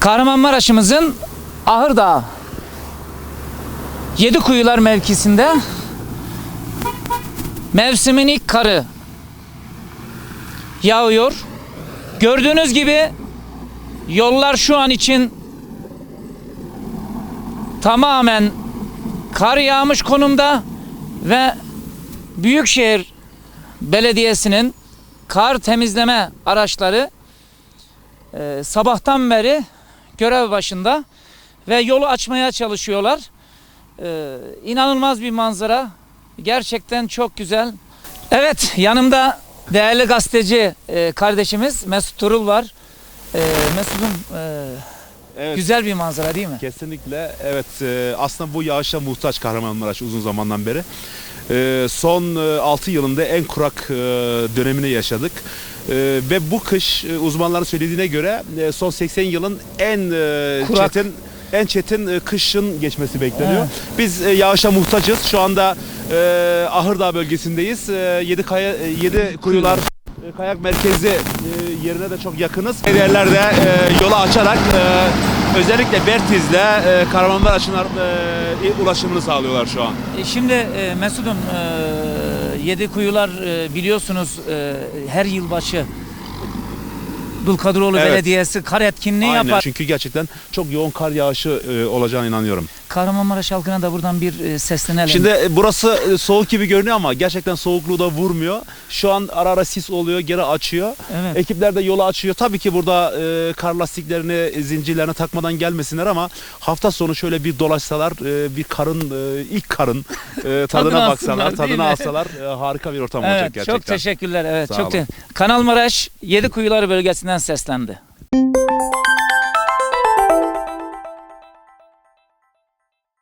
Kahramanmaraş'ımızın Ahırdağ Yedi Kuyular mevkisinde mevsimin ilk karı yağıyor. Gördüğünüz gibi yollar şu an için tamamen kar yağmış konumda ve Büyükşehir Belediyesi'nin kar temizleme araçları e, sabahtan beri görev başında ve yolu açmaya çalışıyorlar. E, inanılmaz bir manzara. Gerçekten çok güzel. Evet yanımda değerli gazeteci e, kardeşimiz Mesut Turul var. E, Mesut'um e, Evet. güzel bir manzara değil mi? Kesinlikle evet e, aslında bu yağışa muhtaç Kahramanmaraş uzun zamandan beri. E, son 6 yılında en kurak e, dönemini yaşadık. E, ve bu kış e, uzmanların söylediğine göre e, son 80 yılın en e, Kurak. çetin en çetin e, kışın geçmesi bekleniyor. Evet. Biz e, yağışa muhtacız. Şu anda e, Ahırdağ bölgesindeyiz. E, yedi kaya e, yedi kuyular e, kayak merkezi e, yerine de çok yakınız. Yerlerde e, yolu açarak e, özellikle Bertiz'le e, Kahramanmaraş'ın e, ulaşımını sağlıyorlar şu an. E, Şimdi e, Mesut'um e, Yedi Kuyular e, biliyorsunuz e, her yılbaşı Dulkadiroğlu Evet. Belediyesi kar etkinliği Aynen. yapar. Çünkü gerçekten çok yoğun kar yağışı e, olacağına inanıyorum. Kahramanmaraş halkına da buradan bir e, seslenelim. Şimdi e, burası e, soğuk gibi görünüyor ama gerçekten soğukluğu da vurmuyor. Şu an ara ara sis oluyor, geri açıyor. evet. Ekipler de yolu açıyor. Tabii ki burada e, kar lastiklerini, zincirlerini takmadan gelmesinler ama hafta sonu şöyle bir dolaşsalar, e, bir karın, e, ilk karın e, tadına baksalar, tadına alsalar e, harika bir ortam olacak Evet, gerçekten. çok teşekkürler. Evet, Sağ çok te- Kanal Maraş Yedi Kuyular bölgesinden seslendi.